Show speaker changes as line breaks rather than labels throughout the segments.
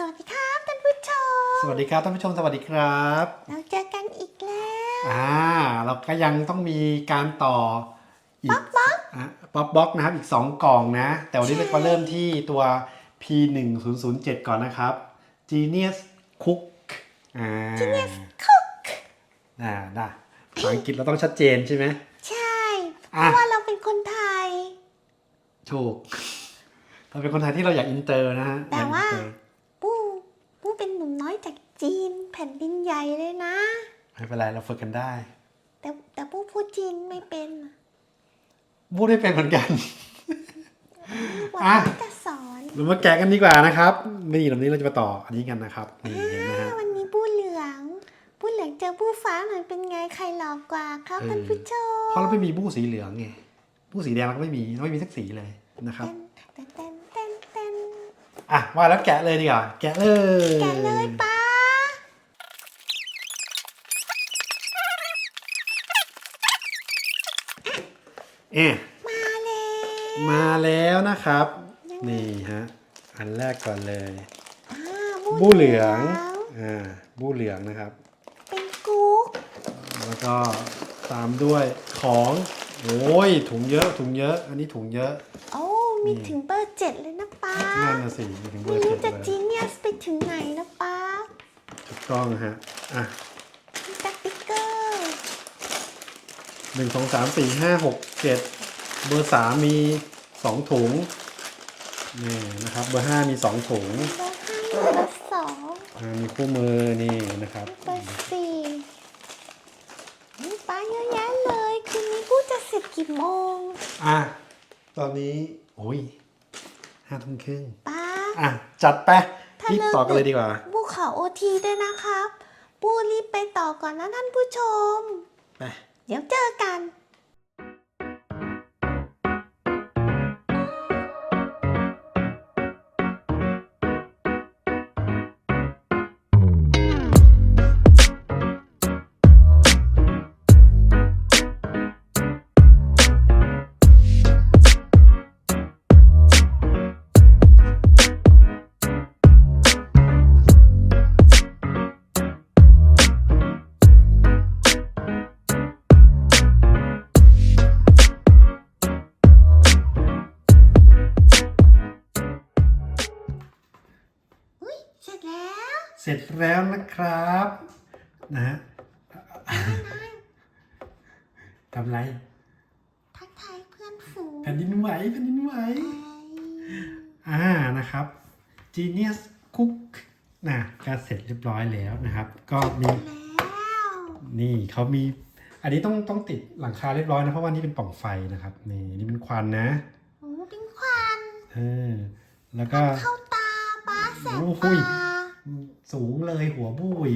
สวัสดีครับท่านผู้ชม
สวัสดีครับท่านผู้ชมสวัสดีครับ
เราเจอกันอีกแล้ว
อ่าเราก็ยังต้องมีการต่ออีกป๊อกบ็อกป๊อกบ็อกนะครับอีก 2 กล่องนะ แต่วันนี้เราก็เริ่มที่ตัว P1007 ก่อนนะครับ Genius Cook อ่า
Genius Cook
อ่าได้ภาษาอังกฤษเราต้องชัดเจนใช่ไหม
ใช่ เพ
อะ
ราะว่าเราเป็นคนไทย
ถูกเราเป็นคนไทยที่เราอยากอินเตอร์นะฮะ
แต่ว่า
อยกอิน เตอร์
ปู้ปู้เป็นหนุ่มน้อยจากจีนแผ่นดินใหญ่เลยนะ
ไม่เป็นไรเราฝึกกันได้
แต่แต่ปู้พูดจีนไม่เป็น
พูดได้เป็นเหมือนกัน
วัน
อะ
นี้จะสอน
เรามาแกะกันดีกว่านะครับ นี่ลำนี้เราจะมาต่ออันนี้กันนะครับนี่เห็นไหมฮะ
อ่าวันนี้ปู้เหลืองปู้เหลืองเจอปู้ฟ้าหน่อยเป็นไงใครหลอกกว่าครับ
เออ
ท่านผู้ชม
เพราะเราไม่มีบู้สีเหลืองไงบู้สีแดงเราก็ไม่มีเราไม่มีสักสีเลยนะครับ
เต้นเต้นเต้นเต้น
อะว่าแล้วแกะเลยดีกว่าแกะเลย
แกะเลยป้า
เอ๊ะ
มาเลย
มาแล้วนะครับ นี่ฮะอันแรกก่อนเลย
อ่า
บู้เหลืองอ่าบู้เหลืองนะครับ
เป็นกุ๊ก
แล้วก็ตามด้วยของโอ้ยถุงเยอะถุงเยอะ อันนี้ถุงเยอะ
โอ้มีถึงเบอร์เจ็ดเลยนะ ป้า
นั่นน่ะสิมีถึงเบอ
ไม่
ร์
รู้
เจ็ด
จะ
เลย
จีเนียสไปถึงไหนนะป้า
ถูกต้องฮะอะ
มีสติ๊กเกอร์
หนึ่งสองสามสี่ห้าหกเจ็ดเบอร์สามมีสองถุงนี่นะครับ เบอร์ห้ามีสองถุง
เบอร์ห้าเบอร์สอง
อ่ามีคู่มือนี่นะครับ
เบอร์สี่นี่ป้าเยอะแยะเลย คืนนี้กูจะเสร็จกี่โมง
อะตอนนี้โอ้ย ห้าทุ่มครึ่ง
ป้า
อะจัดไป
ถ้า
รีบ
เลิก
ต่อกันเลยดีกว่า
บูขอโอทีด้วยนะครับ ปูรีบไปต่อก่อนนะท่านผู้ชม
ไป
เดี๋ยวเจอกัน เสร็จแล้ว
นะครับนะฮะทำไร
ทักทายเพื่อนฝูง
แผ่นดินไหวแผ่นดินไหว
ไป
อ่านะครับ Genius Cook นะก็เสร็จเรียบร้อยแล้วนะครับ ก็มี
แล้ว
นี่เขามี อันนี้ต้องต้องติดหลังคาเรียบร้อยนะเพราะว่านี่เป็นปล่องไฟนะครับ นี่นี่เป็นควันนะ
โอ้เป็นควัน
เออแล้วก็
เข้าตาป้าแสบ
โอ้โห
ตา
สูงเลยหัวบุ้ย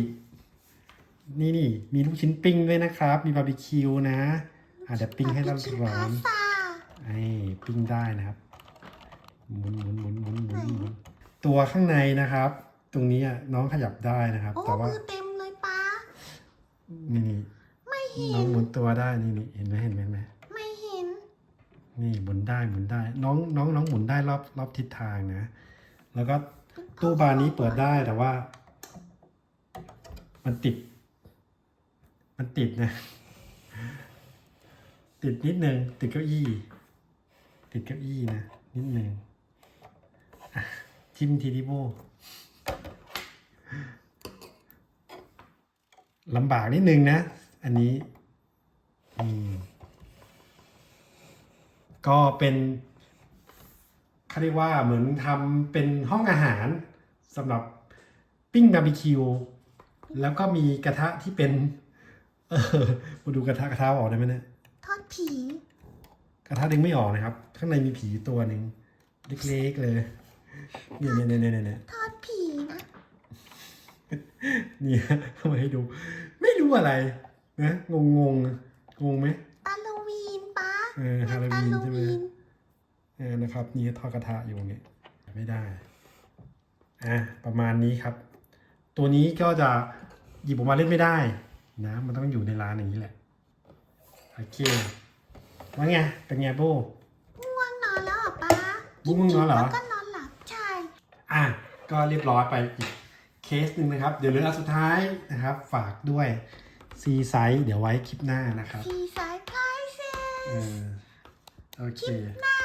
นี่นี่มีลูกชิ้นปิ้งด้วยนะครับ มีบาร์บีคิวนะอาจจะเดี๋ยวปิ้งให้ร้อน
กิน
ร้อ
พานซา
ไอ้ปิ้งได้นะครับหมุนหมุนหมุนหมุนหมุนหมุนตัวข้างในนะครับ ตรงนี้อะน้องขยับได้นะครับ
โอ้
แต่ว่า
มือเต็มเลยป้า
นี่นี่
ไม่เห็น
น้องหมุนตัวได้นี่นี่เห็นไหมเห็นไหมเห็นไหม
ไม่เห็น
นี่หมุนได้หมุนได้ น้องน้องน้องหมุนได้รอบรอบทิศทางนะ แล้วก็ ตู้บานนี้เปิดได้แต่ว่า มันติด มันติดนะ ติดนิดนึง ติดเก้าอี้ ติดเก้าอี้นะ นิดนึงอะจิ้มทีดิโบลำบากนิดนึงนะ อันนี้อืมก็เป็น เขาเรียกว่าเหมือนทำเป็นห้องอาหารสำหรับปิ้งบาร์บีคิวแล้วก็มีกระทะที่เป็น เออมาดูกระทะกระทะออกได้ไหมเนี่ย
ทอดผี
กระทะดึงไม่ออกนะครับ ข้างในมีผีตัวหนึ่งเล็กๆเลยเนี่ยเนี่ยเนี่ยเนี่ยเนี่ย
ทอดผีนะ
เนี่ยเอามาให้ดู ไม่รู้อะไรนะงงงงงงไหม
ตาโลวีนป้า
เออฮาโล
ตา
วีน
โล
ใช่ไหม
วี นะ
ครับ นี่ทอกระทะอยู่นี่ไม่ได้อะประมาณนี้ครับ ตัวนี้ก็จะหยิบออกมาเล่นไม่ได้นะมันต้องอยู่ในร้านอย่างนี้แหละโอเคว่าไงเป็นไงโบ
ง่วงนอนแล้วป้า
ง่วงนอนเหรอ
ก็นอนหลับใช่
อะก็เรียบร้อยไปอีกเคสหนึ่งนะครับ เดี๋ยวเรื่องสุดท้ายนะครับ ฝากด้วยซีไซส์เดี๋ยวไว้คลิปหน้านะครับ
ซีไซส์ไพรซ์
โอเค
คลิปหน้า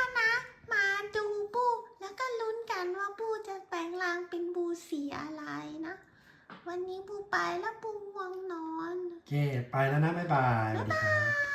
วันนี้ปูไปแล้วปูง่งนอน
โอเค ไปแล้วนะ บ๊ายบายบ๊ายบาย